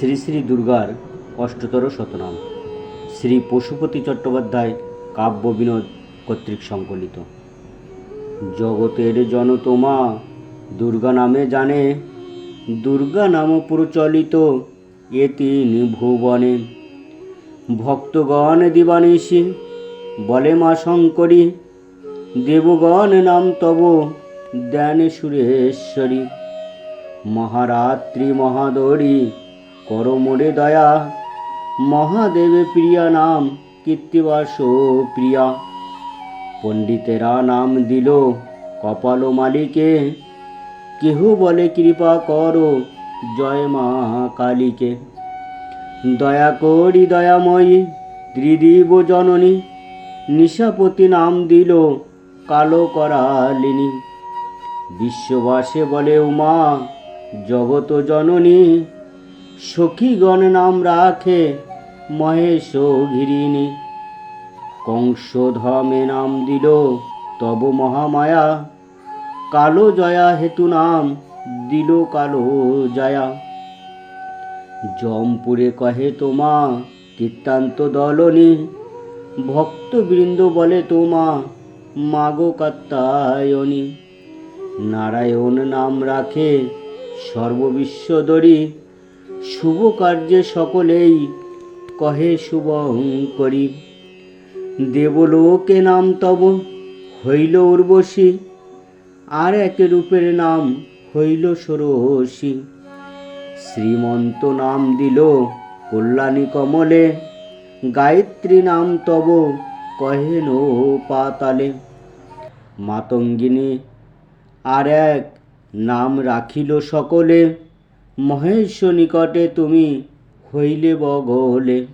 শ্রী শ্রী দুর্গার অষ্টতর শতনাম। শ্রী পশুপতি চট্টোপাধ্যায় কাব্য বিনোদ কর্তৃক সংকলিত। জগতের জনতমা দুর্গা নামে জানে, দুর্গা নাম প্রচলিত এ তিন ভুবনে। ভক্তগণ দিবানিশি বলে মা শঙ্করী, দেবগণ নাম তব দেন সুরেশ্বরী মহারাত্রি মহাদরী কর মোরে দয়া। মহাদেবে প্রিয়া নাম কীর্তিবাস প্রিয়া। পণ্ডিতেরা নাম দিল কপাল মালিকে। কেহ বলে কৃপা করো জয় মা কালীকে। দয়া করি দয়াময়ী, ত্রিদিব জননী, নিশাপতি নাম দিল কালো করালিনী। বিশ্ববাসে বলে উমা, জগত জননী সখীগণ নাম রাখে মহেশ কংস ধমে নাম দিল তব মহামায়া। কালো জয়া হেতু নাম দিল কালো জয়া। জমপুরে কহে তোমা, কীর্তান্ত দলনী। ভক্তবৃন্দ বলে তোমা, মাগো কাত্তায়নী। নারায়ণ নাম রাখে সর্ববিশ্বদরী। শুভ কার্যে সকলেই কহে শুভঙ্করী দেবলোকে নাম তব হইল উর্বশী, আর এক রূপের নাম হইল ষোড়শী। শ্রীমন্ত নাম দিল কল্যাণী কমলে, গায়ত্রী নাম তব কহে কহেন পাতালে মাতঙ্গিনী, আর এক নাম রাখিল সকলে মহেশ নিকটে তুমি হইলে বগলে।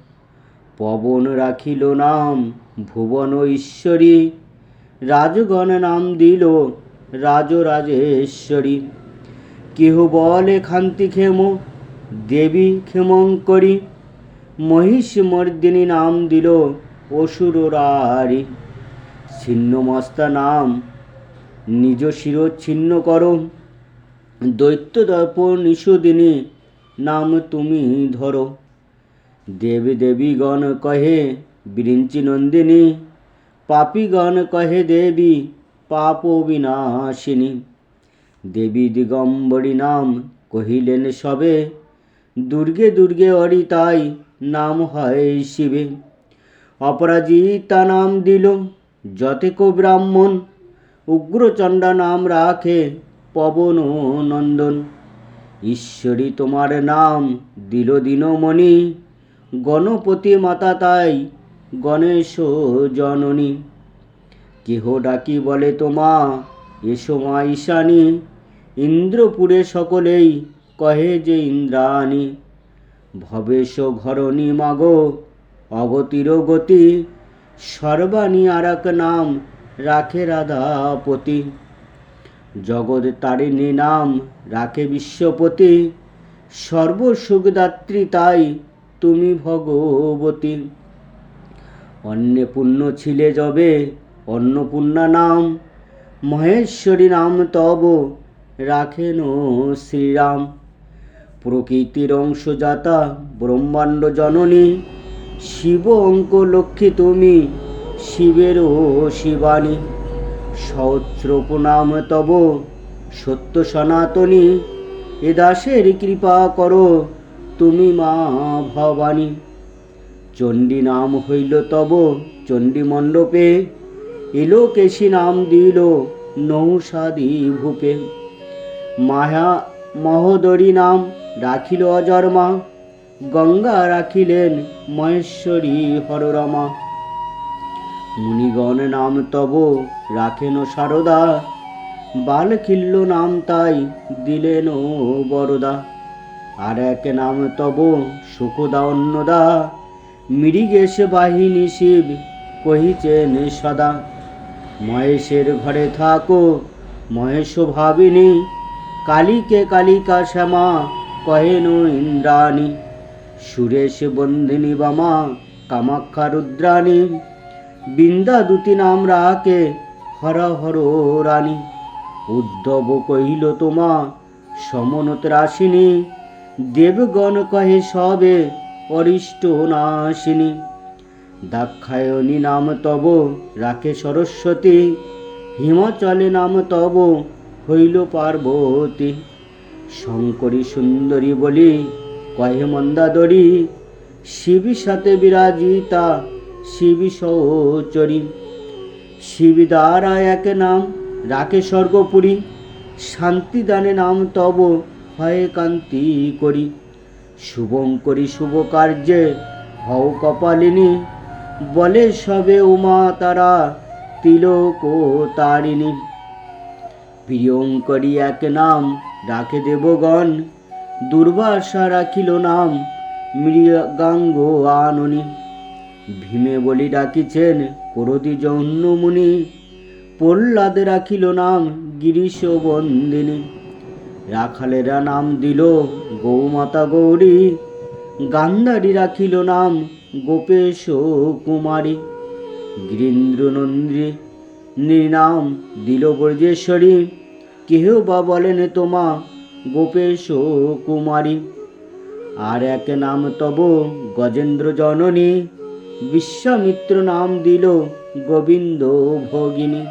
পবন রাখিল নাম, ভুবন ঈশ্বরী। রাজগণ নাম দিল রাজরাজেশ্বরী। কেহ বলে খান্তি ক্ষেম, দেবী ক্ষেমঙ্করী। মহিষ মর্দিনী নাম দিল অসুরারি ছিন্নমস্তা নাম, নিজ শিরচ্ছিন্ন করো। দৈত্য দর্পণ নিষুদিনী নাম তুমি ধরো। দেবী দেবীগণ কহে, বিরিঞ্চি নন্দিনী, পাপীগণ কহে দেবী, পাপ বিনাশিনী দেবী দিগম্বরী নাম কহিলেন সবে, দুর্গে দুর্গে অরি তাই নাম হয় শিবে। অপরাজিতা নাম দিল যতেক ব্রাহ্মণ, উগ্রচণ্ডা নাম রাখে পবন নন্দন। ঈশ্বরী তোমার নাম, দিল দিনমণি। গণপতি মাতা তাই, গণেশ জননী। কেহ ডাকি বলে তোমা এসো মা ঈশানী। ইন্দ্রপুরে সকলেই কহে যে ইন্দ্রাণী। ভবেশ ঘরণী মাগো, অগতির গতি। সর্বাণী আর নাম, রাখে রাধাপতি। জগৎ তারিণী নাম রাখে বিশ্বপতি। সর্বসুখদাত্রী তাই তুমি ভগবতী। অন্নে পুণ্য ছিলে যবে, অন্নপূর্ণা নাম। মহেশ্বরী নাম তব, রাখেন শ্রীরাম। প্রকৃতির অংশজাতা ব্রহ্মাণ্ড জননী। শিব অঙ্ক লক্ষ্মী তুমি, শিবেরও শিবানী। সহস্র প্রণাম তব সত্য সনাতনী, এ দাসের কৃপা করো, তুমি মা ভবানী। চণ্ডী নাম হইল তব, চণ্ডী মণ্ডপে এলো কেশী নাম দিল নৌসাদি ভূপে। মায়া মহোদরী নাম রাখিল অজর্মা, গঙ্গা রাখিলেন মহেশ্বরী হররমা। মুনিগণ নাম তব রাখেন সারদা। বালখিল্য নাম তাই দিলেন ও বরদা। আর এক নাম তব সুখদা অন্নদা। মৃগেশ বাহিনী শিব কহিছেন সদা, মহেশের ঘরে থাকো, মহেশ ভাবিনী। কালীকে কালিকা শ্যামা কহেন ইন্দ্রাণী। সুরেশ বন্দিনী বামা কামাক্ষা রুদ্রাণী। বৃন্দা দুতি নাম রাকে হর হর রানী। উদ্ধব কহিল তোমা, সমনত রাশিনী, দেবগণ কহে সবে, অরিষ্ট নাশিনী। দাক্ষায়ণী নাম তব, রাখে সরস্বতী। হিমাচলে নাম তব, হইল পার্বতী। শঙ্করী সুন্দরী বলি, কহে মন্দাদরী শিবী সাথে বিরাজিতা শিবী সহচরী শিবী দ্বারা এক নাম রাখে স্বর্গপুরী। শান্তিদানে নাম তব হয় কান্তি করি। শুভঙ্করী শুভ কার্যে, হও কপালিনী। বলে সবে উমা তারা তিলক তারিণী। প্রিয়ঙ্করী এক নাম রাখে দেবগণ, দুর্বাসা রাখিল নাম মৃগাঙ্গ আননী। ভীমে বলি ডাকিছেন করদি জহ্নমুনি প্রহ্লাদে রাখিল নাম গিরিশ বন্দিনী রাখালেরা নাম দিল গৌমাতা গৌরী। গান্ধারী রাখিল নাম গোপেশ কুমারী। গিরীন্দ্রনন্দ্রী নাম দিল ব্রজেশ্বরী। কেহ বা বলেন তোমা গোপেশ কুমারী। আর এক নাম তব গজেন্দ্র জননী। বিশ্বামিত্র নাম দিল গোবিন্দ ভগিনী।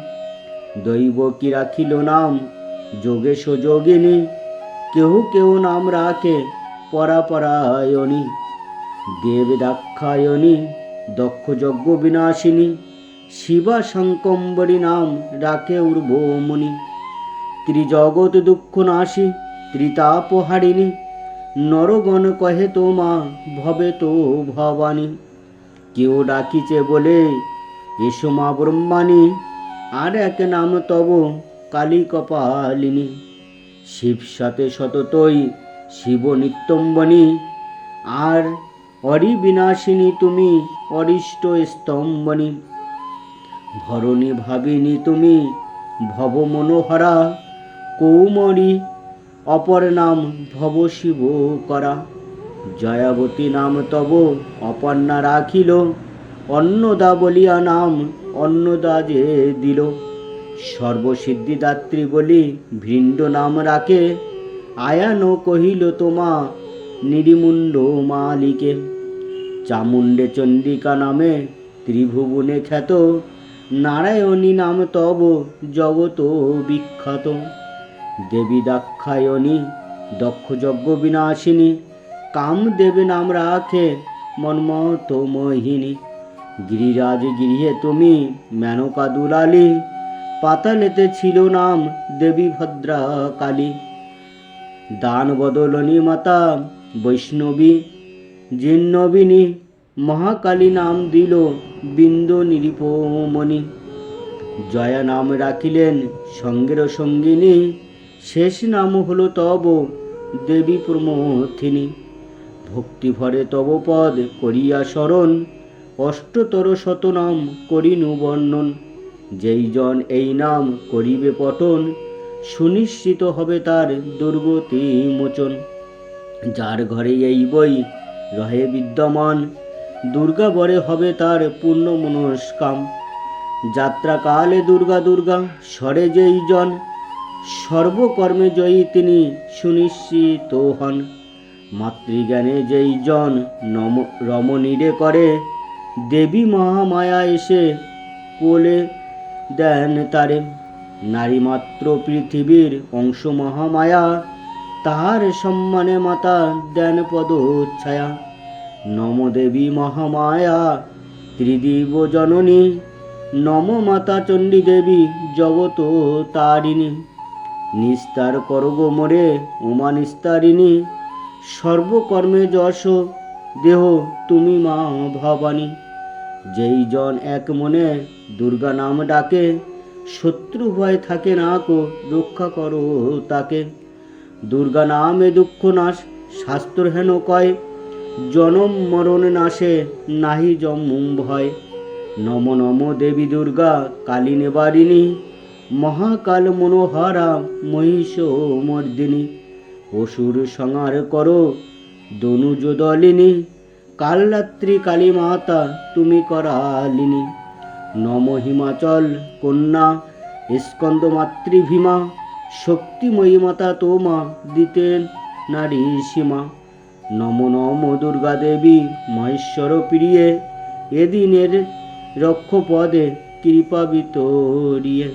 দৈব কি রাখিল নাম? যোগেশ যোগিনী। কেহ কেউ নাম রাখে পরাপরায়ণী। দেব দাক্ষায়ণী দক্ষ যজ্ঞ বিনাশিনী। শিবা শঙ্কম্বরী নাম রাখে উর্বমণি ত্রিজগৎ দুঃখ নাশী, ত্রিতাপহারিণী। নরগণ কহে তো মা, ভবে তো ভবানী। কেউ ডাকিছে বলে, এসো মা ব্রহ্মাণী, আর এক নাম তব কালী কপালিনী শিব সাথে সততই শিব নিত্যম্বনী, আর অরি বিনাশিনী তুমি অরিষ্ট স্তম্ভনী ভরণী ভাবিনী তুমি ভব মনোহরা, কৌমরী অপর নাম ভব শিব করা জয়াবতী নাম তব অপর্ণা রাখিল, অন্নদা বলিয়া নাম অন্নদা যে দিল। সর্বসিদ্ধিদাত্রী বলি, ভৃণ্ড নাম রাখে? আয়ান কহিল, তোমা নিরিমুণ্ড মালিকে। চামুণ্ডে চণ্ডিকা নামে ত্রিভুবনে খ্যাত। নারায়ণী নাম তব জগত বিখ্যাত। দেবী দাক্ষায়ণী, দক্ষ যজ্ঞ বিনাশিনী কাম দেবে নাম রাখে মন্মত মোহিনী। গিরিরাজ গৃহে তুমি মেনকা দুলালি, পাতালেতে ছিল নাম দেবী ভদ্রা কালী দান বদলনী মাতা বৈষ্ণবী জিন্নবিনী মহাকালী নাম দিল বিন্দ নিরিপমণি। জয়া নাম রাখিলেন সঙ্গের সঙ্গিনী, শেষ নাম হলো তব দেবী প্রমথিনী। ভক্তি ভরে তব পদ করিয়া স্মরণ অষ্টতর শতনাম করিনু বর্ণন। যেই জন এই নাম করিবে পটন সুনিশ্চিত হবে তার দুর্গতি মোচন। যার ঘরে এই বই রহে বিদ্যমান দুর্গা বরে হবে তার পূর্ণ মনস্কাম। যাত্রাকালে দুর্গা দুর্গা স্বরে যেই জন, সর্বকর্মে জয়ী তিনি সুনিশ্চিত হন। মাতৃজ্ঞানে যেই জন নম, রমণীরে করে, দেবী মহামায়া এসে কোলে দেন তারে। নারীমাত্র পৃথিবীর অংশ মহামায়া, তাহার সম্মানে মাতা দেন পদচ্ছায়া। নম দেবী মহামায়া, ত্রিদিব জননী, নম মাতা চণ্ডী দেবী জগত তারিণী। নিস্তার করগো মোরে, উমা নিস্তারিণী সর্বকর্মে যশ, দেহ তুমি মা ভবানী। যেই জন এক মনে দুর্গা নাম ডাকে, শত্রু ভয় থাকে না কো, রক্ষা করো তাকে। দুর্গা নামে দুঃখ নাশ, শাস্ত্র হেন কয়, জনম মরণ নাশে নাহি জম ভয়। নম নম দেবী দুর্গা কালী নেবারিণী মহাকাল মনোহারা মহিষ মর্দিনী অসুর সংহার করো। দনুজ দলিনী, কালরাত্রি কালী মাতা তুমি করালিনী। নম হিমাচল কন্যা স্কন্দ মাতৃভীমা শক্তিময়ী মাতা তোমা, দিতেন নারী সীমা নম নম দুর্গা দেবী, মহেশ্বর প্রিয়ে, এদিনের রক্ষ পদে কৃপা বিতরিয়ে।